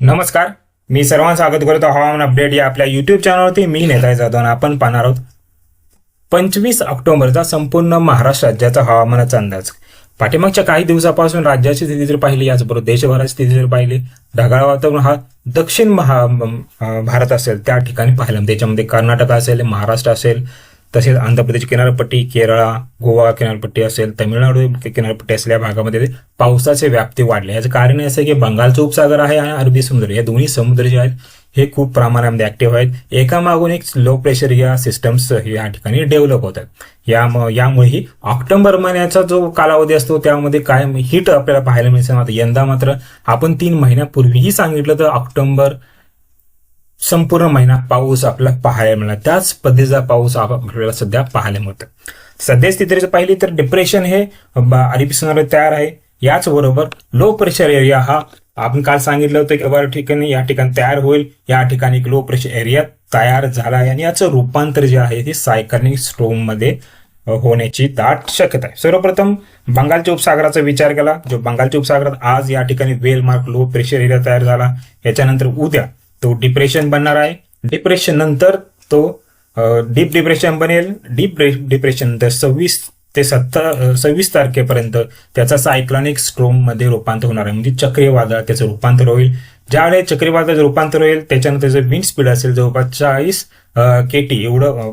नमस्कार. मी सर्वांचं स्वागत करतो. हवामान अपडेट या आपल्या युट्यूब चॅनलवरती मी नेताय जाधव आणि आपण पाहणार आहोत पंचवीस ऑक्टोबरचा संपूर्ण महाराष्ट्र राज्याचा हवामानाचा अंदाज. पाठीमागच्या काही दिवसापासून राज्याची स्थिती जर पाहिली याचबरोबर देशभराची स्थिती जर पाहिली ढगाळ वातावरण हा दक्षिण महा भारत असेल त्या ठिकाणी पाहिलं त्याच्यामध्ये कर्नाटक असेल महाराष्ट्र असेल तसेच आंध्र प्रदेश किनारपट्टी केरळा गोवा किनारपट्टी असेल तमिळनाडू किनारपट्टी असेल या भागामध्ये पावसाचे व्याप्ती वाढले. याचं कारण असं की बंगालचा उपसागर आहे आणि अरबी समुद्र. या दोन्ही समुद्र जे आहेत हे खूप प्रमाणामध्ये ऍक्टिव्ह आहेत. एकामागून एक लो प्रेशर या सिस्टम्स या ठिकाणी डेव्हलप होतात. या यामुळेही ऑक्टोबर महिन्याचा जो कालावधी असतो त्यामध्ये काय हिट आपल्याला पाहायला मिळते यंदा मात्र आपण तीन महिन्यापूर्वीही सांगितलं तर ऑक्टोबर संपूर्ण महिना पाऊस आपल्याला पाहायला मिळाला त्याच पद्धतीचा पाऊस आप- आपल्याला सध्या पाहायला मिळतो सध्या स्थिती जर पाहिली तर डिप्रेशन हे ब- अरबी समुद्रात तयार आहे. याचबरोबर लो प्रेशर एरिया हा आपण काल सांगितलं होतं की बऱ्या ठिकाणी या ठिकाणी तयार होईल. या ठिकाणी एक लो प्रेशर एरिया तयार झाला आहे आणि याचं रूपांतर जे आहे ते सायकलिंग स्ट्रोममध्ये होण्याची दाट शक्यता आहे. सर्वप्रथम बंगालच्या उपसागराचा विचार केला. जो बंगालच्या उपसागरात आज या ठिकाणी well marked low pressure area तयार झाला. याच्यानंतर उद्या तो डिप्रेशन बनणार आहे. डिप्रेशन नंतर तो डीप डिप्रेशन बनेल. डीप डिप्रेशन नंतर सव्वीस ते सत्तर सव्वीस तारखेपर्यंत त्याचा सायक्लॉनिक स्ट्रोममध्ये रूपांतर होणार आहे. म्हणजे चक्रीवादळ त्याचं रूपांतर होईल. ज्यावेळेस चक्रीवादळाचं रूपांतर होईल त्याच्यानंतर त्याचं विंड स्पीड असेल जवळपास चाळीस केटी एवढं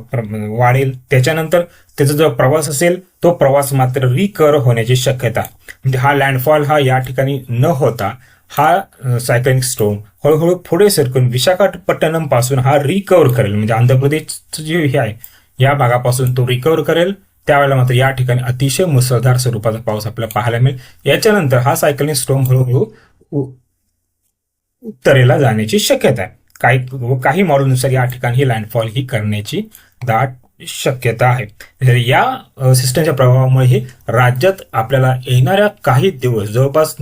वाढेल. त्याच्यानंतर त्याचा जो प्रवास असेल तो प्रवास मात्र रिकर होण्याची शक्यता. म्हणजे हा लँडफॉल हा या ठिकाणी न होता हा सायक्लिंग स्टोन हळूहळू पुढे सरकून विशाखापट्टणमपासून हा रिकवर करेल. म्हणजे आंध्र प्रदेशचं जे हे आहे या भागापासून तो रिकवर करेल. त्यावेळेला मात्र या ठिकाणी अतिशय मुसळधार स्वरूपाचा पाऊस आपल्याला पाहायला मिळेल. याच्यानंतर हा सायकलिंग स्ट्रोम हळूहळू उत्तरेला जाण्याची शक्यता आहे. काही व काही मॉडेलनुसार या ठिकाणी ही लँडफॉल ही करण्याची दाट शक्यता आहे. या सिस्टमच्या प्रभावामुळे राज्यात आपल्याला येणाऱ्या काही दिवस जवळपास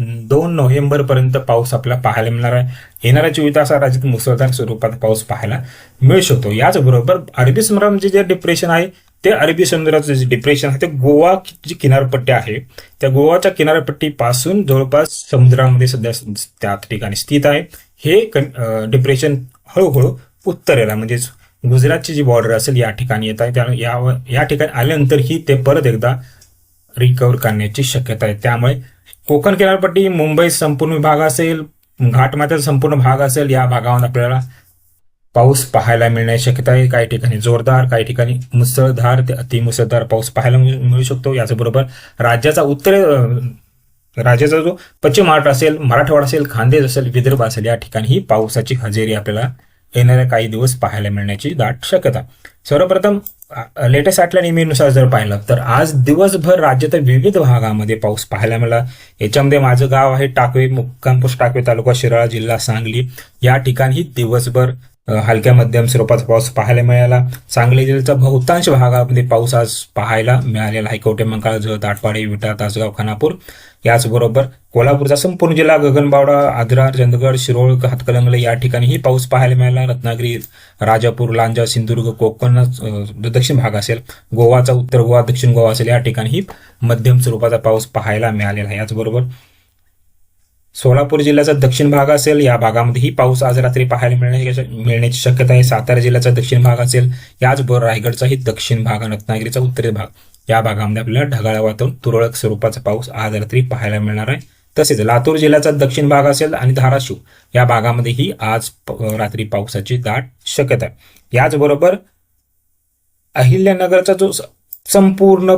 दोन नोव्हेंबर पर्यंत पाऊस आपल्याला पाहायला मिळणार आहे. येणाऱ्या चोवीस तासात राज्यात मुसळधार स्वरूपात पाऊस पाहायला मिळू शकतो. याचबरोबर अरबी समुद्रामध्ये जे डिप्रेशन आहे ते अरबी समुद्राचं जे डिप्रेशन आहे ते गोवा जी किनारपट्टी आहे. त्या गोवाच्या किनारपट्टीपासून जवळपास समुद्रामध्ये सध्या त्या ठिकाणी स्थित आहे. हे डिप्रेशन हळूहळू उत्तरेला म्हणजेच गुजरातची जी बॉर्डर असेल या ठिकाणी येत आहे. त्या या या ठिकाणी आल्यानंतर ही ते परत एकदा रिकवर करण्याची शक्यता आहे. त्यामुळे कोकण किनारपट्टी मुंबई संपूर्ण विभाग असेल घाटमाथ्याचा संपूर्ण भाग असेल या भागामध्ये आपल्याला पाऊस पाहायला मिळण्याची शक्यता आहे. काही ठिकाणी जोरदार काही ठिकाणी मुसळधार ते अतिमुसळधार पाऊस पाहायला मिळ- मिळू शकतो. याचबरोबर राज्याचा उत्तर राज्याचा जो पश्चिम महाराष्ट्र असेल मराठवाडा असेल खानदेश असेल विदर्भ असेल या ठिकाणी ही पावसाची हजेरी आपल्याला येणाऱ्या काही दिवस पाहायला मिळण्याची दाट शक्यता. सर्वप्रथम लेटेस्ट आटल्या नेहमीनुसार जर पाहिलं तर आज दिवसभर राज्यातील विविध भागामध्ये पाऊस पाहायला मिळाला. याच्यामध्ये माझं गाव आहे टाकवे मुक्कामपूर टाकवे तालुका शिराळा जिल्हा सांगली. या ठिकाणी दिवसभर हलक्या मध्यम स्वरूपाचा पाऊस पाहायला मिळाला. सांगली जिल्ह्याचा बहुतांश भागामध्ये पाऊस आज पाहायला मिळालेला आहे. कवटेमंकाळ जळ दाटवाडे विटा तासगाव खानापूर. याचबरोबर कोल्हापूरचा संपूर्ण जिल्हा गगनबावडा आद्रा चंदगड शिरोळ हातकलंगले या ठिकाणीही पाऊस पाहायला मिळाला. रत्नागिरी राजापूर लांजा सिंधुदुर्ग कोकण दक्षिण भाग असेल गोवाचा उत्तर गोवा दक्षिण गोवा असेल या ठिकाणीही मध्यम स्वरूपाचा पाऊस पाहायला मिळालेला आहे. याचबरोबर सोलापूर जिल्ह्याचा दक्षिण भाग असेल या भागामध्येही पाऊस आज रात्री पाहायला मिळण्याची मिळण्याची शक्यता आहे. सातारा जिल्ह्याचा दक्षिण भाग असेल याचबरोबर रायगडचाही दक्षिण भाग रत्नागिरीचा उत्तरी भाग. या भागामध्ये आपल्याला ढगाळ वातावरण तुरळक स्वरूपाचा पाऊस आज रात्री पाहायला मिळणार आहे. तसेच लातूर जिल्ह्याचा दक्षिण भाग असेल आणि धाराशिव या भागामध्येही आज रात्री पावसाची दाट शक्यता आहे. याचबरोबर अहिल्यानगरचा जो संपूर्ण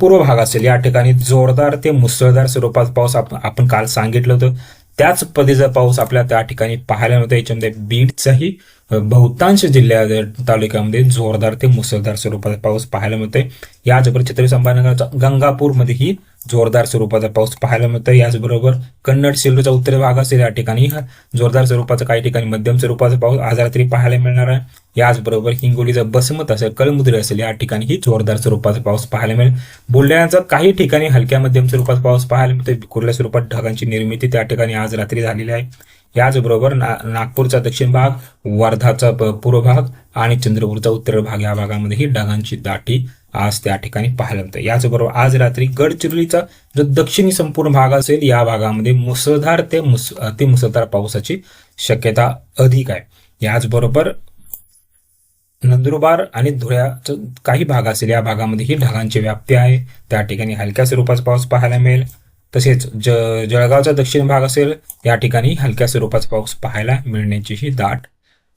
पूर्व भाग असेल. या ठिकाणी जोरदार ते मुसळधार स्वरूपात पाऊस आपण काल सांगितलं होतं. त्याच पद्धतीचा पाऊस आपल्या त्या ठिकाणी पाहायला मिळतो. याच्यामध्ये बीडचाही बहुतांश जिल्ह्या तालुक्यामध्ये जोरदार ते मुसळधार स्वरूपात पाऊस पाहायला मिळतोय. याचबरोबर छत्रपती संभाजीनगर गंगापूरमध्येही जोरदार स्वरूपाचा पाऊस पाहायला मिळतो. याचबरोबर कन्नड सिल्लोचा उत्तर भाग असेल या ठिकाणी जोरदार स्वरूपाचा काही ठिकाणी मध्यम स्वरूपाचा पाऊस आज रात्री पाहायला मिळणार आहे. याचबरोबर हिंगोलीचा बसमत असेल कलमुद्री असेल या ठिकाणी जोरदार स्वरूपाचा पाऊस पाहायला मिळेल. बुलढाण्याचा काही ठिकाणी हलक्या मध्यम स्वरूपाचा पाऊस पाहायला मिळतो कुर्ल्या स्वरूपात ढगांची निर्मिती त्या ठिकाणी आज रात्री झालेली आहे. याचबरोबर ना नागपूरचा दक्षिण भाग वर्धाचा पूर्व भाग आणि चंद्रपूरचा उत्तर भाग या भागामध्येही ढगांची दाटी आज त्या ठिकाणी पाहायला मिळतं. याचबरोबर आज रात्री गडचिरोलीचा जो दक्षिणी संपूर्ण भाग असेल या भागामध्ये मुसळधार ते मुस ते मुसळधार पावसाची शक्यता अधिक आहे. याचबरोबर नंदुरबार आणि धुळ्याचा काही भाग असेल या भागामध्येही ढगांची व्याप्ती आहे. त्या ठिकाणी हलक्या स्वरूपाचा पाऊस पाहायला मिळेल. तसेच ज जळगावचा दक्षिण भाग असेल या ठिकाणी हलक्या स्वरूपाचा पाऊस पाहायला मिळण्याची ही दाट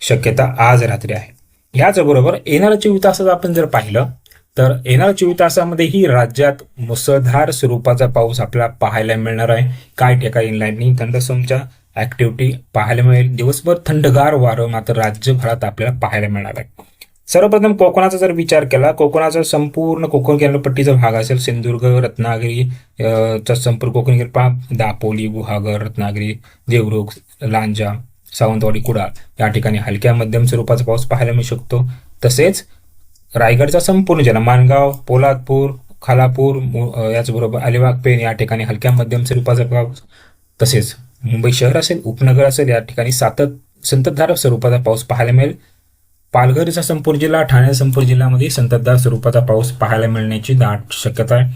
शक्यता आज रात्री आहे. याचबरोबर येणाऱ्या चोवीस तासात आपण जर पाहिलं तर येणार चोवीस तासामध्येही राज्यात मुसळधार स्वरूपाचा पाऊस आपल्याला पाहायला मिळणार आहे. काय ठिकाणी लाईटनिंग थंडसमच्या ऍक्टिव्हिटी पाहायला मिळेल? दिवसभर थंडगार वारं मात्र राज्यभरात आपल्याला पाहायला मिळणार आहे. सर्वप्रथम कोकणाचा जर विचार केला कोकणाचा संपूर्ण कोकण किनारपट्टीचा भाग असेल सिंधुदुर्ग रत्नागिरी चा संपूर्ण कोकण किनारपा दापोली गुहागर रत्नागिरी देवरुख लांजा सावंतवाडी कुडाळ या ठिकाणी हलक्या मध्यम स्वरूपाचा पाऊस पाहायला मिळू शकतो. तसेच रायगडचा संपूर्ण जिल्हा माणगाव पोलादपूर खालापूर याचबरोबर अलिबाग पेन या ठिकाणी हलक्या मध्यम स्वरूपाचा पाऊस तसेच मुंबई शहर असेल उपनगर असेल या ठिकाणी सातत संततधार स्वरूपाचा पाऊस पाहायला मिळेल. पालघरचा संपूर्ण जिल्हा ठाणे संपूर्ण जिल्ह्यामध्ये संततधार स्वरूपाचा पाऊस पाहायला मिळण्याची दाट शक्यता आहे.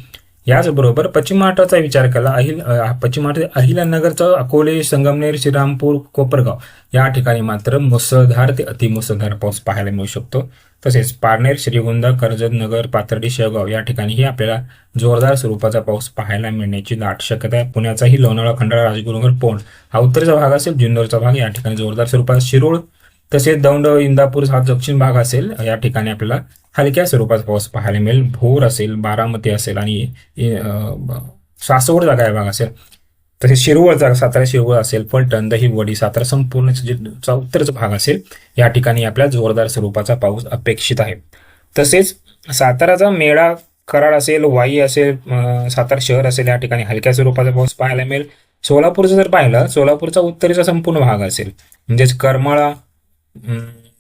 याचबरोबर पश्चिम विचार केला अहिल अ, पश्चिम अहिल्यानगरचं अकोले संगमनेर श्रीरामपूर कोपरगाव. या ठिकाणी मात्र मुसळधार ते अतिमुसळधार पाऊस पाहायला मिळू शकतो. तसेच पारनेर श्रीगोंदा कर्जत नगर पाथर्डी शेवगाव या ठिकाणीही आपल्याला जोरदार स्वरूपाचा पाऊस पाहायला मिळण्याची दाट शक्यता आहे. पुण्याचाही लोणावळा खंडाळा राजगुरुनगर पोंड हा उत्तरचा भाग असेल जुन्नरचा भाग या ठिकाणी जोरदार स्वरूपात शिरोळ तसेच दौंड इंदापूर हा दक्षिण भाग असेल. या ठिकाणी आपल्याला हलक्या स्वरूपाचा पाऊस पाहायला मिळेल. भोर असेल बारामती असेल आणि अं, जागा सासवडचा काय भाग असेल. तसेच शिरवळचा सातारा शिरवळ असेल फलटण दहिवडी सातारा संपूर्ण जे उत्तरचा भाग असेल या ठिकाणी आपल्या जोरदार स्वरूपाचा पाऊस अपेक्षित आहे. तसेच साताराचा मेळा कराड असेल वाई असेल सातारा शहर असेल या ठिकाणी हलक्या स्वरूपाचा पाऊस पाहायला मिळेल. सोलापूरचं जर पाहिलं सोलापूरचा उत्तरेचा संपूर्ण भाग असेल. म्हणजेच करमाळा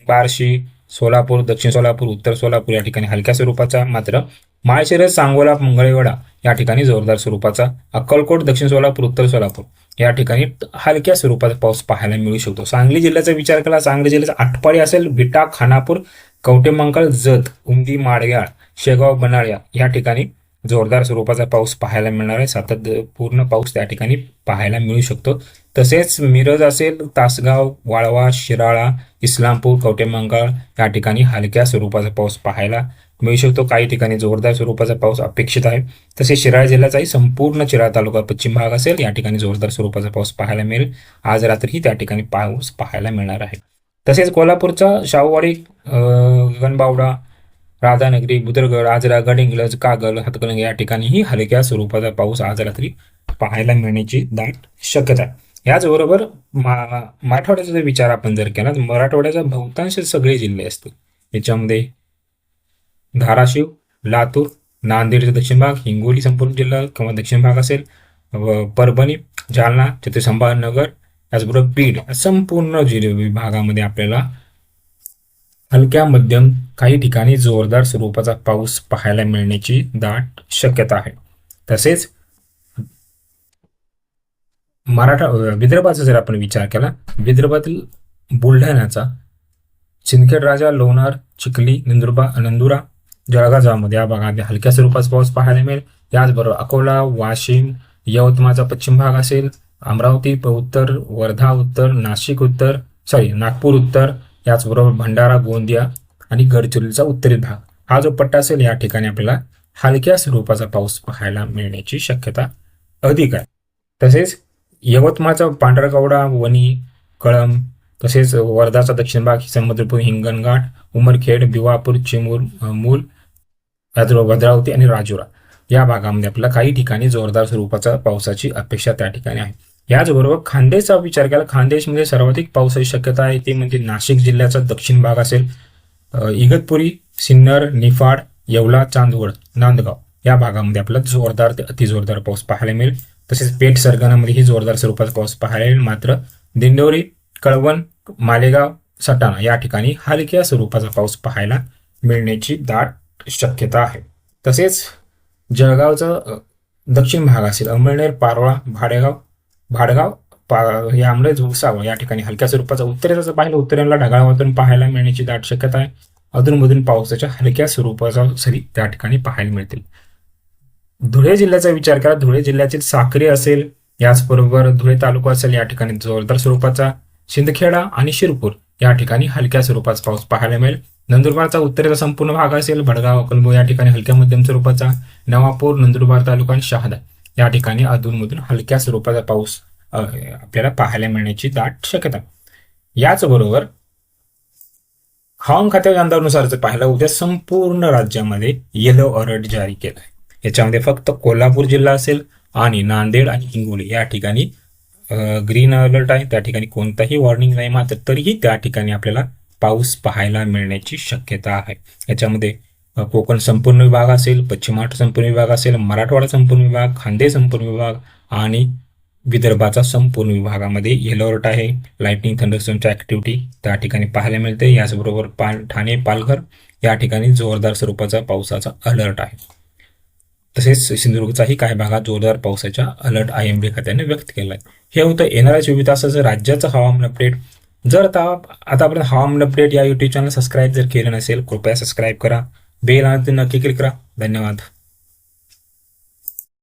बार्शी सोलापूर दक्षिण सोलापूर उत्तर सोलापूर या ठिकाणी हलक्या स्वरूपाचा मात्र माळशिरस सांगोला मंगळवेढा या ठिकाणी जोरदार स्वरूपाचा अक्कलकोट दक्षिण सोलापूर उत्तर सोलापूर या ठिकाणी हलक्या स्वरूपाचा पाऊस पाहायला मिळू शकतो. सांगली जिल्ह्याचा विचार केला सांगली जिल्ह्याचा आटपाडी असेल विटा खानापूर कवटेमंकाळ जत उमदी माडग्याळ शेगाव बनाळ्या या ठिकाणी जोरदार स्वरूपाचा पाऊस पाहायला मिळणार आहे. सातत्यपूर्ण पाऊस त्या ठिकाणी पाहायला मिळू शकतो. तसेच मिरज असेल तासगाव वाळवा शिराळा इस्लामपूर कवटेमंकाळ या ठिकाणी हलक्या स्वरूपाचा पाऊस पाहायला मिळू शकतो. काही ठिकाणी जोरदार स्वरूपाचा पाऊस अपेक्षित आहे. तसेच शिराळा जिल्ह्याचाही संपूर्ण शिराळा तालुका पश्चिम भाग असेल या ठिकाणी जोरदार स्वरूपाचा पाऊस पाहायला मिळेल. आज रात्रीही त्या ठिकाणी पाऊस पाहायला मिळणार आहे. तसेच कोल्हापूरचा शाहूवाडी गणबावडा गगनबावडा राधानगरी बुदरगड आजरा गडिंग्लज कागल हातकलंग या ठिकाणीही हलक्या स्वरूपाचा पाऊस आज रात्री पाहायला मिळण्याची दाट शक्यता आहे. याचबरोबर मराठवाड्याचा जर विचार आपण जर केला तर मराठवाड्याचा बहुतांश सगळे जिल्हे असतील. याच्यामध्ये धाराशिव लातूर नांदेडचा दक्षिण भाग हिंगोली संपूर्ण जिल्हा किंवा दक्षिण भाग असेल परभणी जालना छत्रपती संभाजीनगर त्याचबरोबर बीड संपूर्ण जिल्हा विभागामध्ये आपल्याला हलक्या मध्यम काही ठिकाणी जोरदार स्वरूपाचा पाऊस पाहायला मिळण्याची दाट शक्यता आहे. तसेच मराठा विदर्भाचा जर आपण विचार केला विदर्भातील बुलढाण्याचा सिंदखेड राजा लोणार चिखली नंदुरबा नंदुरा जळगाव या भागामध्ये हलक्या स्वरूपाचा पाऊस पाहायला मिळेल. याचबरोबर अकोला वाशिम यवतमाळचा पश्चिम भाग असेल अमरावती उत्तर वर्धा उत्तर नाशिक उत्तर सॉरी नागपूर उत्तर याचबरोबर भंडारा गोंदिया आणि गडचिरोलीचा उत्तरी भाग. हा जो पट्टा असेल या ठिकाणी आपल्याला हलक्या स्वरूपाचा पाऊस पाहायला मिळण्याची शक्यता अधिक आहे. तसेच यवतमाळचा पांढरकवडा वणी कळंब तसेच वर्धाचा दक्षिण भाग समुद्रपूर हिंगणघाट उमरखेड भिवापूर चिमूर मूल याचबरोबर भद्रावती आणि राजुरा या भागामध्ये आपल्याला काही ठिकाणी जोरदार स्वरूपाचा पावसाची अपेक्षा त्या ठिकाणी आहे. याचबरोबर खानदेशचा विचार केला खानदेशमध्ये सर्वाधिक पावसाची शक्यता आहे ती म्हणजे नाशिक जिल्ह्याचा दक्षिण भाग असेल. इगतपुरी सिन्नर निफाड येवला चांदवड नांदगाव या भागामध्ये आपल्याला जोरदार ते अतिजोरदार पाऊस पाहायला मिळेल. तसेच पेठ सरगणामध्येही जोरदार स्वरूपाचा पाऊस पाहायला मिळेल. मात्र दिंडोरी कळवण मालेगाव सटाणा या ठिकाणी हलक्या स्वरूपाचा पाऊस पाहायला मिळण्याची दाट शक्यता आहे. तसेच जळगावचा दक्षिण भाग असेल अमळनेर पारोळा भाडेगाव भाडगाव पा हे आंबळे भुसावळ. या ठिकाणी हलक्या स्वरूपाचा उत्तरेचा जर पाहिलं उत्तरेला ढगाळ वातावरण पाहायला मिळण्याची दाट शक्यता आहे. अधूनमधून पावसाच्या हलक्या स्वरूपाचा सरी त्या ठिकाणी पाहायला मिळतील. धुळे जिल्ह्याचा विचार करा. धुळे जिल्ह्यातील साक्री असेल याचबरोबर धुळे तालुका असेल या ठिकाणी जोरदार स्वरूपाचा. शिंदखेडा आणि शिरपूर या ठिकाणी हलक्या स्वरूपाचा पाऊस पाहायला मिळेल. नंदुरबारचा उत्तरेचा संपूर्ण भाग असेल भडगाव अकलबो या ठिकाणी हलक्या मध्यम स्वरूपाचा. नवापूर नंदुरबार तालुका आणि शहादा. या ठिकाणी अधूनमधून हलक्या स्वरूपाचा पाऊस आपल्याला पाहायला मिळण्याची दाट शक्यता. याचबरोबर हवामान खात्याच्या अंदाजानुसार जर पाहिलं उद्या संपूर्ण राज्यामध्ये येलो अलर्ट जारी केला आहे याच्यामध्ये फक्त कोल्हापूर जिल्हा असेल आणि नांदेड आणि हिंगोली या ठिकाणी ग्रीन अलर्ट आहे. त्या ठिकाणी कोणताही वॉर्निंग नाही. मात्र तरीही त्या ठिकाणी आपल्याला पाऊस पाहायला मिळण्याची शक्यता आहे. याच्यामध्ये कोकण संपूर्ण विभाग असेल पश्चिम महाराष्ट्र संपूर्ण विभाग असेल मराठवाडा संपूर्ण विभाग खांदे संपूर्ण विभाग आणि विदर्भाचा संपूर्ण विभागामध्ये येलो अलर्ट आहे. लाईटनिंग थंडरस्टॉर्मच्या ऍक्टिव्हिटी त्या ठिकाणी पाहायला मिळते. याचबरोबर पाल ठाणे पालघर या ठिकाणी जोरदार स्वरूपाचा पावसाचा अलर्ट आहे. तसेच सिंधुदुर्गचाही काही भागात जोरदार पावसाचा अलर्ट आय एम डी खात्याने व्यक्त केला आहे हे होतं येणाऱ्या चोवीस तासाचं राज्याचं हवामान अपडेट जर आता आतापर्यंत हवामान अपडेट या युट्यूब चॅनल सबस्क्राईब जर केलं नसेल कृपया सबस्क्राईब करा. बेल आणि नक्की क्लिक करा धन्यवाद